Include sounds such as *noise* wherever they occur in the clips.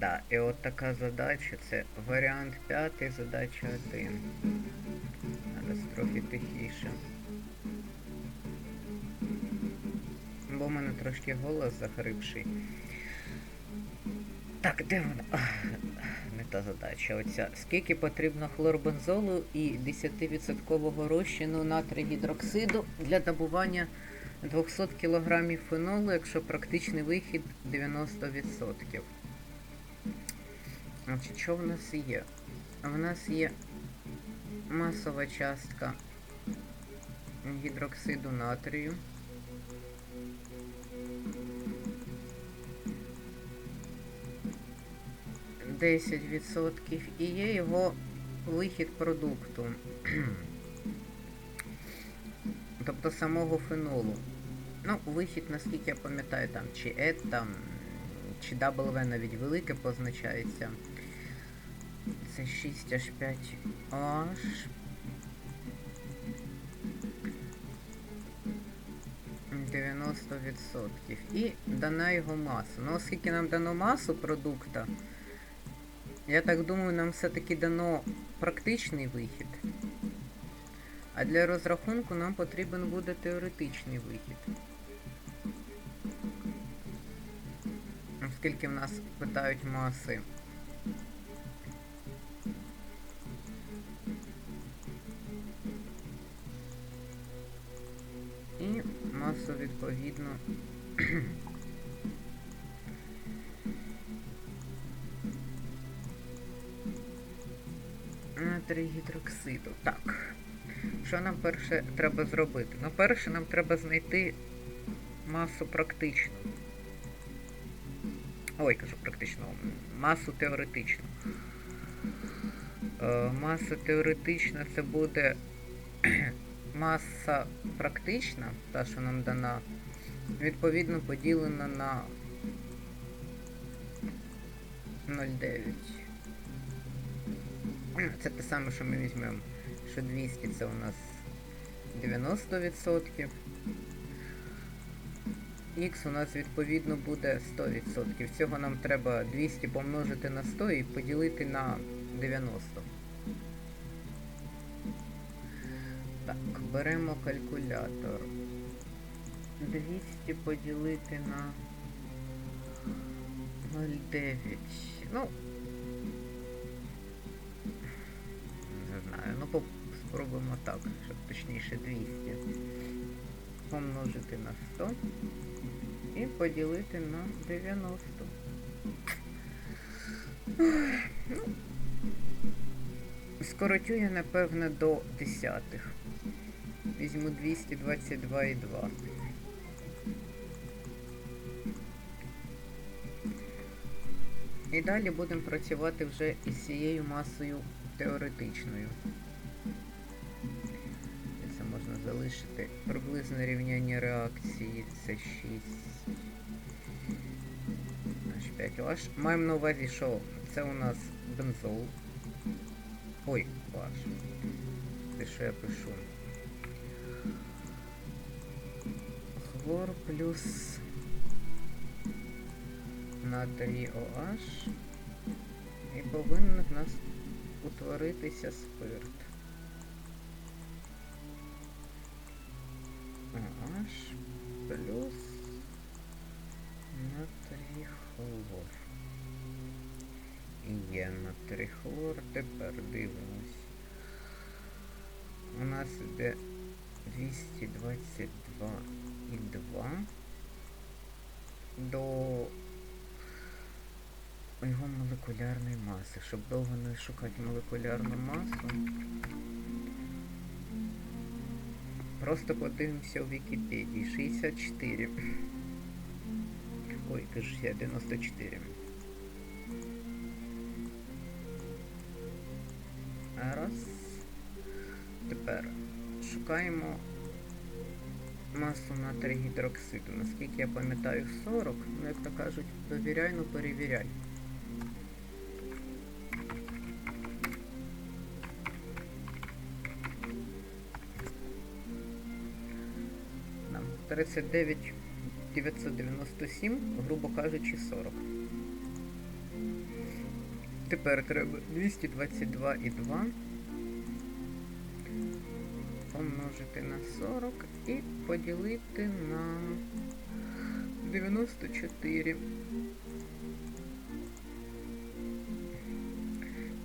Да, і от така задача, це варіант п'ятий, задача 1. Зараз трохи тихіше. Бо в мене трошки голос захрипший. Так, де вона? Не та задача. Оця. Скільки потрібно хлорбензолу і 10% розчину натригідроксиду для добування 200 кг фенолу, якщо практичний вихід 90%. Значить, що в нас є? В нас є масова частка гідроксиду натрію. Десять відсотків і є його вихід продукту. *clears throat* тобто самого фенолу. Ну, вихід, наскільки я пам'ятаю, там чи E, там, чи W навіть велике позначається. Це 6H5OH. Дев'яносто відсотків. І дана його маса. Ну, оскільки нам дано масу продукта, я так думаю, нам все-таки дано практичний вихід. А для розрахунку нам потрібен буде теоретичний вихід. Оскільки в нас питають маси. Масу відповідно. *clears throat* Натрій гідроксиду. Так. Що нам перше треба зробити? Ну, перше нам треба знайти масу практичну. Ой, кажу практичну, масу теоретичну. Е, маса теоретична це буде маса практична, та, що нам дана, відповідно поділена на 0,9. Це те саме, що ми візьмемо, що 200 це у нас 90%. Х у нас відповідно буде 100%. Цього нам треба 200 помножити на 100 і поділити на 90. Так, беремо калькулятор. 200 поділити на 0,9. Ну, не знаю, ну спробуємо так, щоб точніше 200 помножити на 100 і поділити на 90. Ну, Скоротю я, напевне, до десятих. Візьму 222,2. І далі будемо працювати вже із цією масою теоретичною. Це можна залишити приблизне рівняння реакції. Це 6. H5OH. Маємо на увазі, що це у нас бензол. Ой, ваш. Те, що я пишу. Хлор плюс натрій OH. І повинен в нас утворитися спирт. OH плюс натрій хлор. Є натрій хлор. Тепер дивимось. У нас іде 222 і 2 до його молекулярної маси. Щоб довго не шукати молекулярну масу. Просто подивимося у Вікіпедії. 64. Ой, кажу, я 94. Раз. Тепер шукаємо масу натригідроксиду. Наскільки я пам'ятаю 40, ну як то кажуть, довіряй, ну перевіряй. Нам 39 997, грубо кажучи, 40. Тепер треба 222,2 помножити на 40 і поділити на 94.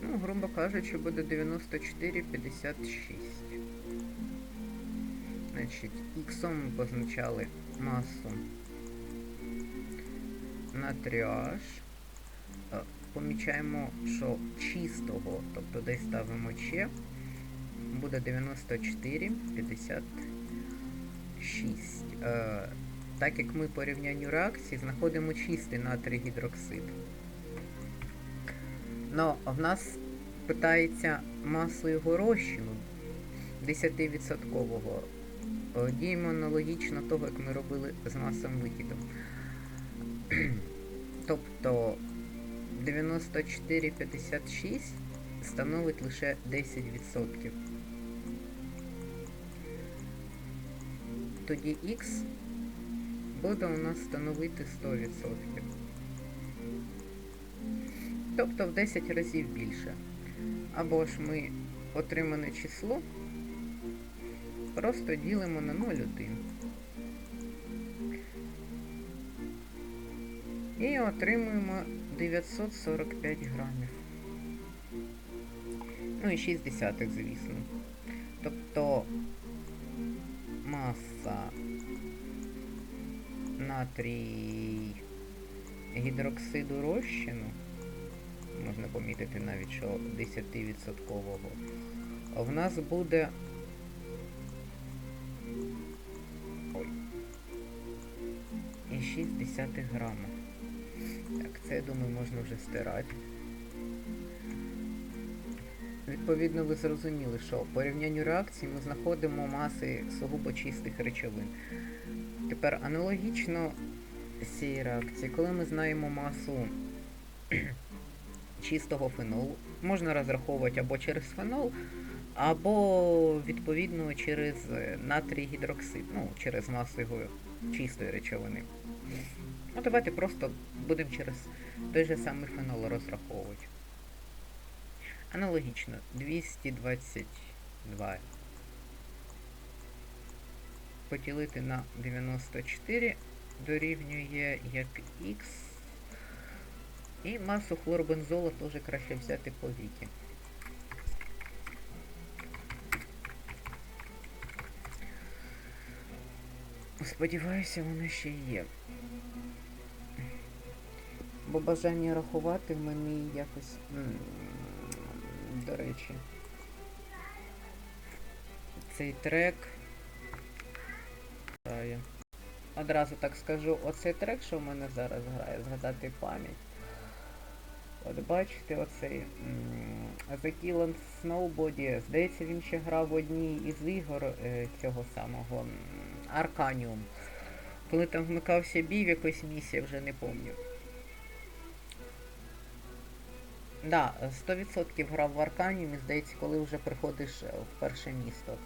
Ну, грубо кажучи, буде 94,56. Значить, іксом ми позначали масу натрію H. Е, Помічаємо, що чистого, тобто десь ставимо Ч, буде 94,56. Е, Так як ми по рівнянню реакції знаходимо чистий натрій гідроксид. Но в нас питається масу його розчину 10%. Е, Діємо аналогічно того, як ми робили з масовим викидом. *clears throat* Тобто 94,56 становить лише 10%. Тоді X буде у нас становити 100%. Тобто в 10 разів більше. Або ж ми отримане число просто ділимо на 0,1. І отримуємо 945 грамів. Ну і 6 десятих, звісно. Тобто маса натрій гідроксиду розчину, можна помітити навіть, що 10%, в нас буде Ой. І 6 десятих грама. Так, це я думаю можна вже стирати. Відповідно, ви зрозуміли, що по порівнянню реакцій ми знаходимо маси сугубо чистих речовин. Тепер аналогічно з цієї реакції, коли ми знаємо масу *clears throat* чистого фенолу, можна розраховувати або через фенол, або відповідно через натрій гідроксид, ну, через масу його чистої речовини. Ну, давайте просто будемо через той же самий фенол розраховувати. Аналогічно 222 поділити на 94 дорівнює як Х. І масу хлорбензола теж краще взяти по віки. Сподіваюся, воно ще є. Бо бажання рахувати в мене якось. До речі. Цей трек. Одразу так скажу, оцей трек, що в мене зараз грає, згадати пам'ять. От бачите, оцей The Kill on Snowbody, здається, він ще грав в одній із ігор е, цього самого Arcanium. Коли там вмикався бій в якоїсь місії, вже не пам'ятаю. Да, 100% грав в Арканіумі, здається, коли вже приходиш е, в перше місто.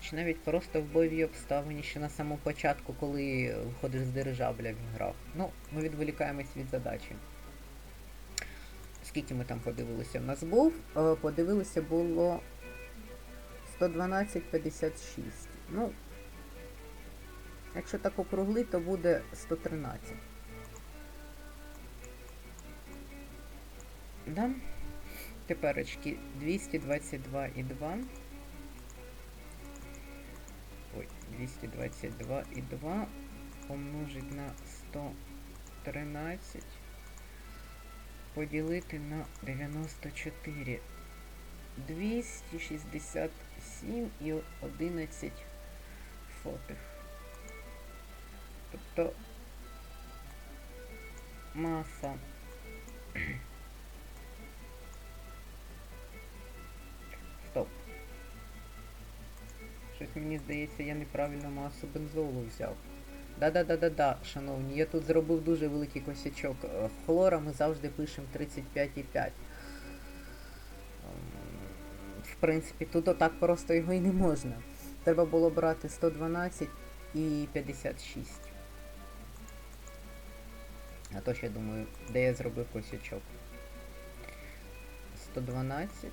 Чи навіть просто в бойовій обставині ще на самому початку, коли виходиш з дирижабля він грав. Ну, ми відволікаємось від задачі. Скільки ми там подивилися? У нас був, е, подивилися було 112,56. Ну, якщо так округли, то буде 113. Да? Теперечки 222,2. Ой, 222,2 помножить на 113 поділити на 94. 267 і 11 сотих. Тобто маса Щось мені здається, я неправильно масу бензолу взяв. Да-да-да-да-да, шановні, я тут зробив дуже великий косячок. Е, Хлора ми завжди пишемо 35,5. Ем, В принципі, тут отак просто його і не можна. Треба було брати 112 і 56. А то ще думаю, де я зробив косячок. 112.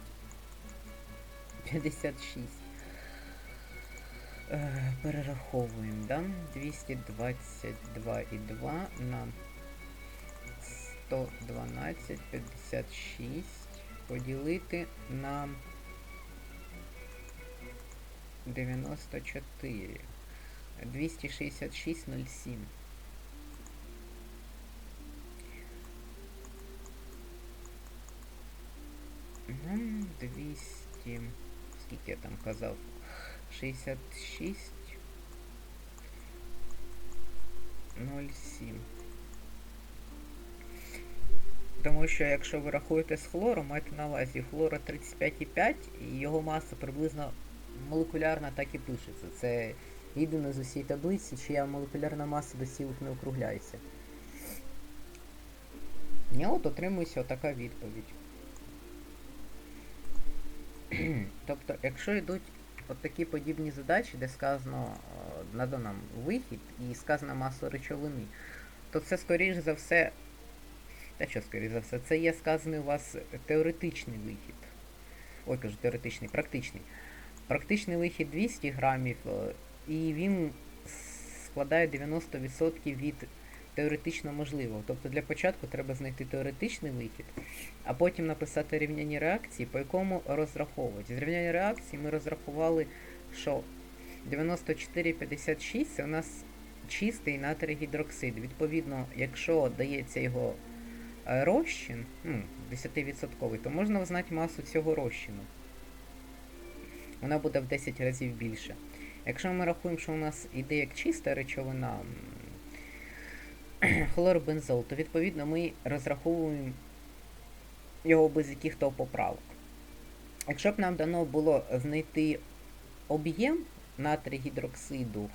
56. Е, перераховуємо, да? 222,2 на 112, 56 поділити на 94. 266,07. Ну, 200. Скільки я там казав? 66. 0,7. Тому що якщо ви рахуєте з хлором, маєте на увазі хлора 35,5 і його маса приблизно молекулярна так і пишеться. Це єдине з усієї таблиці, чия молекулярна маса до цілих не округляється. І от отримується отака відповідь. *clears throat* тобто, якщо йдуть от такі подібні задачі, де сказано, е, надо нам вихід і сказана маса речовини, то це скоріш за все. Та що, скоріш за все, це є сказаний у вас теоретичний вихід. Ой, кажу, теоретичний, практичний. Практичний вихід 200 грамів, е, і він складає 90% від теоретично можливого. Тобто для початку треба знайти теоретичний вихід, а потім написати рівняння реакції, по якому розраховувати. З рівняння реакції ми розрахували, що 94,56 це у нас чистий натрій гідроксид. Відповідно, якщо дається його е, розчин, ну, 10%, то можна взнати масу цього розчину. Вона буде в 10 разів більше. Якщо ми рахуємо, що у нас іде як чиста речовина *clears throat* хлорбензол, то відповідно ми розраховуємо його без яких-то поправок. Якщо б нам дано було знайти об'єм натрій гідроксиду,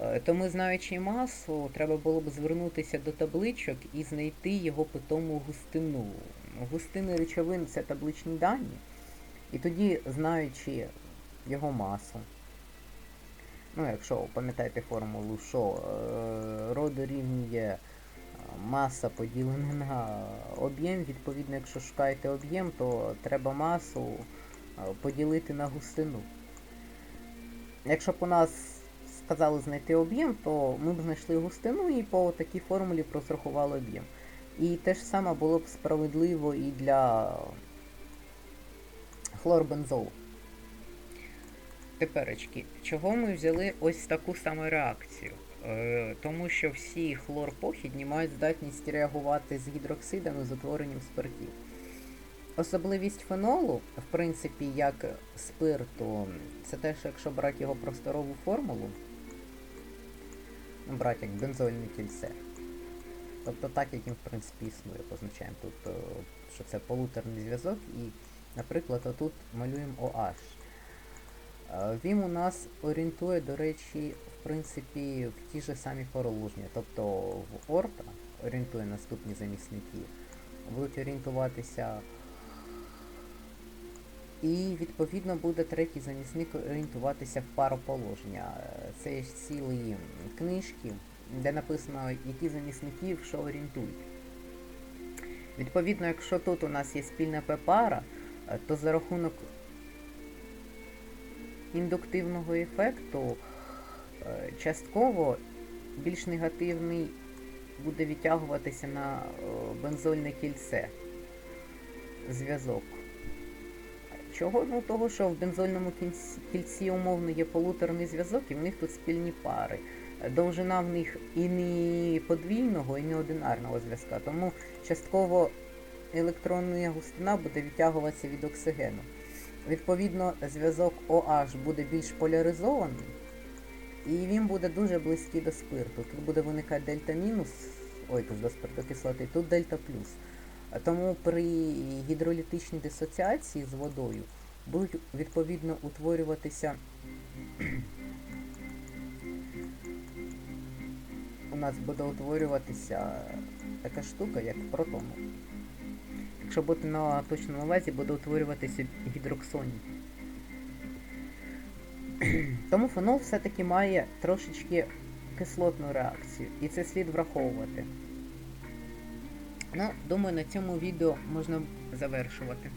е, то ми, знаючи масу, треба було б звернутися до табличок і знайти його питому густину. Густини речовин це табличні дані. І тоді, знаючи його масу, ну, якщо пам'ятаєте формулу, що е, рho дорівнює маса поділена на об'єм, відповідно, якщо шукаєте об'єм, то треба масу е, поділити на густину. Якщо б у нас сказали знайти об'єм, то ми б знайшли густину і по такій формулі розрахували об'єм. І те ж саме було б справедливо і для хлорбензолу. Теперечки, чого ми взяли ось таку саму реакцію? Е, Тому що всі хлорпохідні мають здатність реагувати з гідроксидами з утворенням спиртів. Особливість фенолу, в принципі, як спирту, це те, що якщо брати його просторову формулу, брати як бензольне кільце. Тобто так, як він в принципі існує, позначаємо тут, е, що це полуторний зв'язок, і, наприклад, отут малюємо OH. Він у нас орієнтує, до речі, в принципі, в ті ж самі положення. Тобто в орта орієнтує наступні замісники, будуть орієнтуватися. І відповідно буде третій замісник орієнтуватися в пароположення. Е, Це є цілі книжки, де написано, які замісники в що орієнтують. Відповідно, якщо тут у нас є спільна П-пара, е, то за рахунок індуктивного ефекту е, частково більш негативний буде відтягуватися на бензольне кільце зв'язок. Чого? Ну того, що в бензольному кільці умовно є полуторний зв'язок, і в них тут спільні пари. Довжина в них і не подвійного, і не одинарного зв'язка. Тому частково електронна густина буде відтягуватися від оксигену. Відповідно, зв'язок OH буде більш поляризований, і він буде дуже близький до спирту. Тут буде виникати дельта мінус, ой, тут до спиртокислоти, тут дельта плюс. Тому при гідролітичній дисоціації з водою будуть відповідно утворюватися. *clears throat* У нас буде утворюватися така штука, як протон. Якщо бути на точному увазі, буде утворюватися гідроксоній. *clears throat* Тому фенол все-таки має трошечки кислотну реакцію, і це слід враховувати. Ну, думаю, на цьому відео можна завершувати.